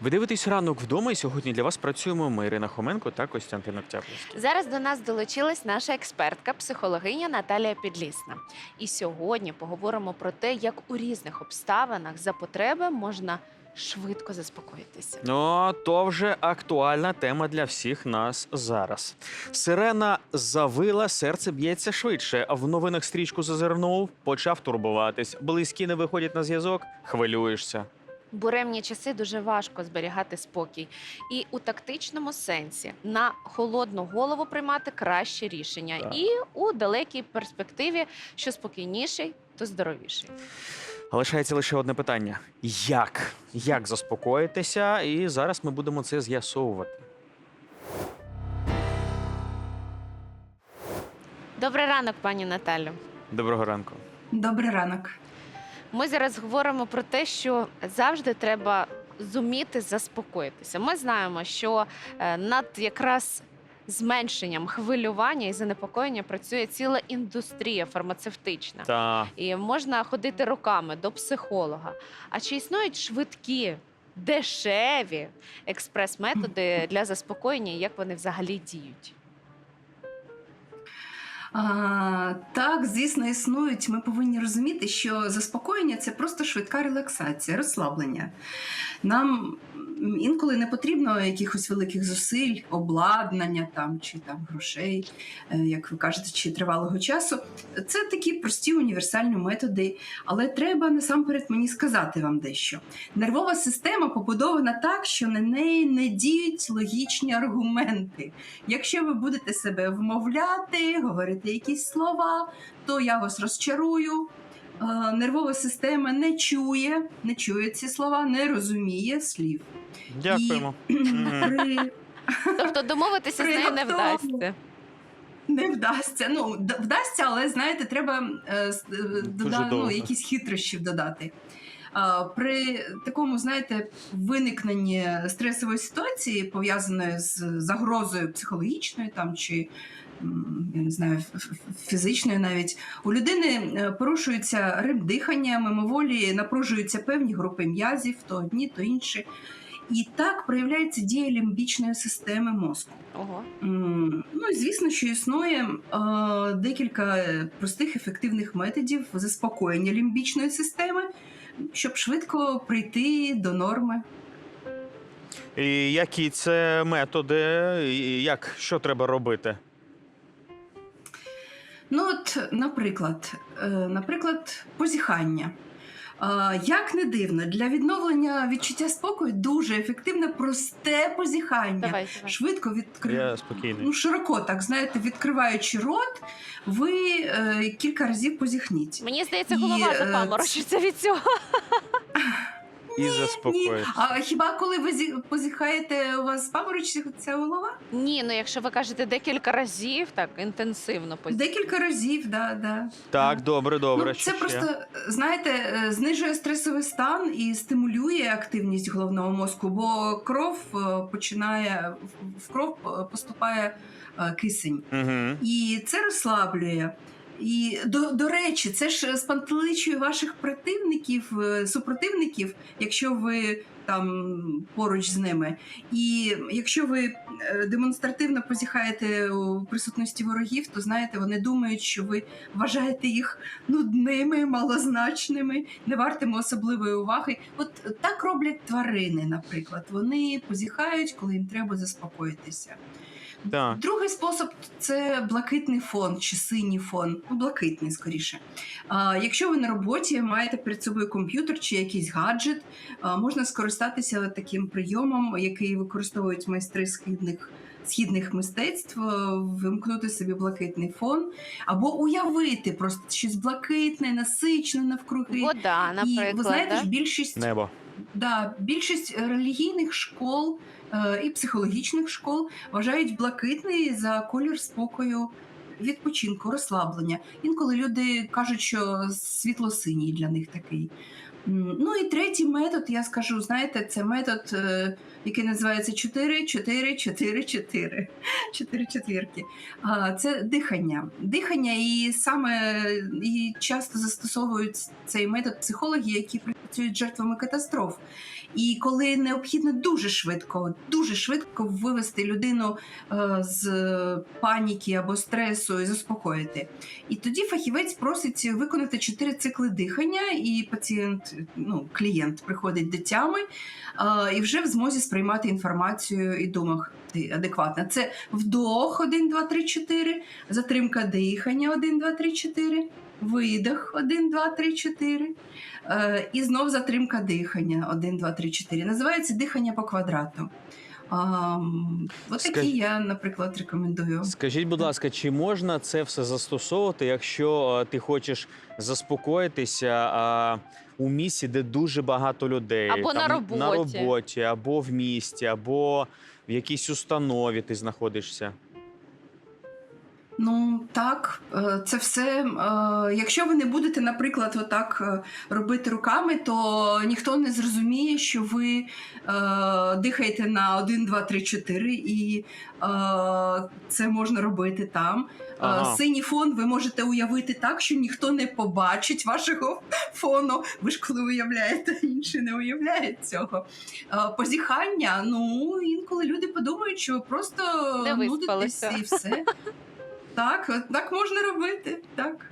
Ви дивитесь ранок вдома, і сьогодні для вас працюємо ми, Ірина Хоменко та Костянтин Октябрьський. Зараз до нас долучилась наша експертка, психологиня Наталія Підлісна. І сьогодні поговоримо про те, як у різних обставинах за потреби можна швидко заспокоїтися. Ну, то вже актуальна тема для всіх нас зараз. Сирена завила, серце б'ється швидше. В новинах стрічку зазирнув, почав турбуватись. Близькі не виходять на зв'язок, хвилюєшся. Буремні часи дуже важко зберігати спокій, і у тактичному сенсі на холодну голову приймати краще рішення, Так. і у далекій перспективі, що спокійніший, то здоровіший. Лишається лише одне питання: як? Як заспокоїтися? І зараз ми будемо це з'ясовувати. Добрий ранок, пані Наталю. Доброго ранку. Добрий ранок. Ми зараз говоримо про те, що завжди треба зуміти заспокоїтися. Ми знаємо, що е, над якраз зменшенням хвилювання і занепокоєння працює ціла індустрія фармацевтична. Та І можна ходити роками до психолога. А чи існують швидкі, дешеві експрес-методи для заспокоєння, як вони взагалі діють? А, так, звісно, існують. Ми повинні розуміти, що заспокоєння це просто швидка релаксація, розслаблення. Нам інколи не потрібно якихось великих зусиль, обладнання там чи там грошей, е, як ви кажете, чи тривалого часу. Це такі прості універсальні методи, але треба насамперед мені сказати вам дещо. Нервова система побудована так, що на неї не діють логічні аргументи. Якщо ви будете себе вмовляти, говорити якісь слова, то я вас розчарую. Е, Нервова система не чує, не чує ці слова, не розуміє слів. дякуємо. При Тобто домовитися з нею не вдасться. не вдасться. Ну, вдасться, але знаєте, треба е, е, дода, ну, якісь хитрощів додати. А, При такому, знаєте, виникненні стресової ситуації, пов'язаної з загрозою психологічною там чи я не знаю, фізичною навіть у людини е, порушується ритм дихання, мимоволі напружуються певні групи м'язів, то одні, то інші. І так проявляється дія лімбічної системи мозку. Ого. Ну і звісно, що існує е, декілька простих ефективних методів заспокоєння лімбічної системи, щоб швидко прийти до норми. І які це методи? І Як що треба робити? Ну, от, наприклад, е, наприклад, позіхання. Е, Як не дивно, для відновлення відчуття спокою дуже ефективне просте позіхання. Давай, давай. Швидко відкривати. Ну, широко, так знаєте, відкриваючи рот, ви е, кілька разів позіхня. Мені здається, І, голова е, запаморочиться від цього. І Ні. А хіба коли ви зі- позіхаєте, у вас паморочиться голова? Ні, ну якщо ви кажете декілька разів, так інтенсивно позицію. Декілька разів, да, да. Так, добре, добре. ну, що це ще? просто, знаєте, е, знижує стресовий стан і стимулює активність головного мозку, бо кров е, починає в- в кров е, поступає е, кисень. Угу. І це розслаблює. І до, до речі, це ж спантеличує ваших противників, е, супротивників, якщо ви там поруч з ними. І якщо ви е, демонстративно позіхаєте у присутності ворогів, то знаєте, вони думають, що ви вважаєте їх нудними, малозначними, не вартими особливої уваги. От так роблять тварини, наприклад. Вони позіхають, коли їм треба заспокоїтися. Так. Другий спосіб це блакитний фон чи синій фон, ну блакитний скоріше. А, якщо ви на роботі маєте перед собою комп'ютер чи якийсь гаджет, а, можна скористатися таким прийомом, який використовують майстри східних. Східних мистецтв е, вимкнути собі блакитний фон, або уявити просто щось блакитне, насичене навкруги. Вода, наприклад. І ви знаєте да? ж, більшість Небо. Да, більшість релігійних школ е, і психологічних школ вважають блакитний за колір спокою, відпочинку, розслаблення. Інколи люди кажуть, що світло-синій для них такий. Ну і третій метод, я скажу, знаєте, це метод, е, який називається 4, 4, 4, 4. 4 четвірки. Це дихання. Дихання, і саме і часто застосовують цей метод психологи, які працюють жертвами катастроф. І коли необхідно дуже швидко, дуже швидко вивести людину е, з паніки або стресу і заспокоїти. І тоді фахівець просить виконати чотири цикли дихання, і пацієнт, ну клієнт приходить до тями е, і вже в змозі сприймати інформацію і думати адекватно. Це вдох 1, 2, 3, 4, затримка дихання 1, 2, 3, 4, видих 1, 2, 3, 4. Е, І знов затримка дихання 1, 2, 3, 4. Називається дихання по квадрату. Um, от Скаж- я, наприклад, рекомендую. Скажіть, будь ласка, чи можна це все застосовувати, якщо е, ти хочеш заспокоїтися а, у місці, де дуже багато людей, Або на на роботі. роботі, або в місті, або в якійсь установі ти знаходишся? Ну так, е, це все. е, Якщо ви не будете, наприклад, отак е, робити руками, то ніхто не зрозуміє, що ви дихаєте на 1, 2, 3, 4, і це можна робити там. Ага. Синій фон ви можете уявити так, що ніхто не побачить вашого фону. Ви ж коли уявляєте, інші не уявляють цього. Позіхання, ну інколи люди подумають, що ви просто нудитесь і все. Так, так можна робити. Так.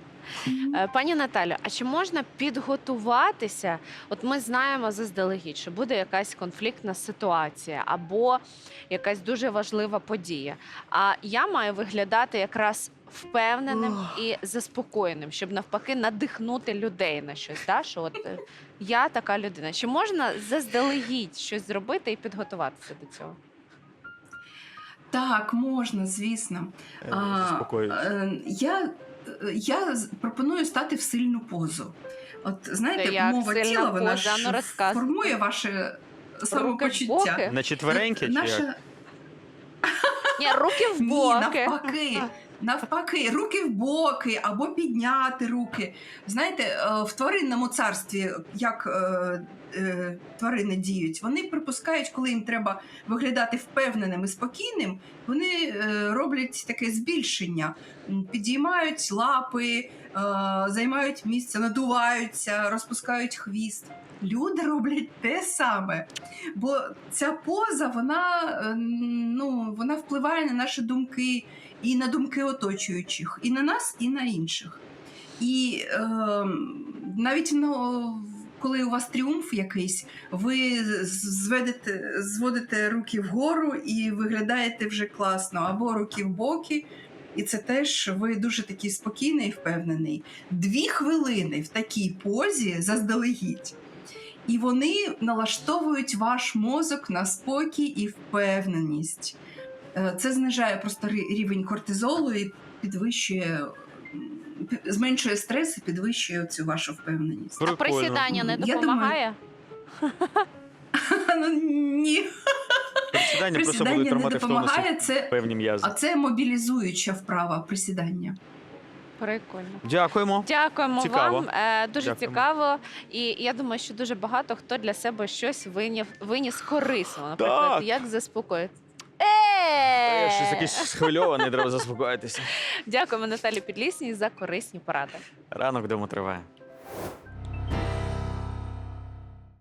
Е, Пані Наталю, а чи можна підготуватися? От ми знаємо заздалегідь, що буде якась конфліктна ситуація або якась дуже важлива подія. А я маю виглядати якраз впевненим і заспокоєним, щоб навпаки надихнути людей на щось. Да? Що от е, я така людина. Чи можна заздалегідь щось зробити і підготуватися до цього? Так, можна, звісно. Е, А, е, я, я пропоную стати в сильну позу. От знаєте, як мова тіла вона поза? ж Ну, формує ваше Руки в самопочуття. боки? На четвереньки чи як? Наша... Ні, руки в Ні, навпаки. Навпаки, руки в боки або підняти руки. Знаєте, е, в тваринному царстві, як е, е, тварини діють, вони припускають, коли їм треба виглядати впевненим і спокійним, вони роблять таке збільшення, підіймають лапи, займають місце, надуваються, розпускають хвіст. Люди роблять те саме. Бо ця поза вона, ну, вона впливає на наші думки і на думки оточуючих, і на нас, і на інших. І е, навіть ну, коли у вас тріумф якийсь, ви зведете, зводите руки вгору і виглядаєте вже класно, або руки в боки. І це теж ви дуже такий спокійний і впевнений. Дві хвилини в такій позі заздалегідь. І вони налаштовують ваш мозок на спокій і впевненість. Е, Це знижає просто рівень кортизолу і підвищує, зменшує стрес і підвищує цю вашу впевненість. А присідання не Я думаю, допомагає? Ну, ні, Присідання просто присідання будуть не допомагає. Це, певні м'язи. а це мобілізуюча вправа присідання. Прикольно. Дякуємо. Дякуємо Цікаво. вам. Е, дуже Дякуємо. цікаво. І я думаю, що дуже багато хто для себе щось виняв, виніс корисно. Наприклад, Так. як заспокоїти. Я щось якийсь схвильований, треба заспокоїтися. Дякуємо Наталі Підлісній за корисні поради. Ранок вдома триває.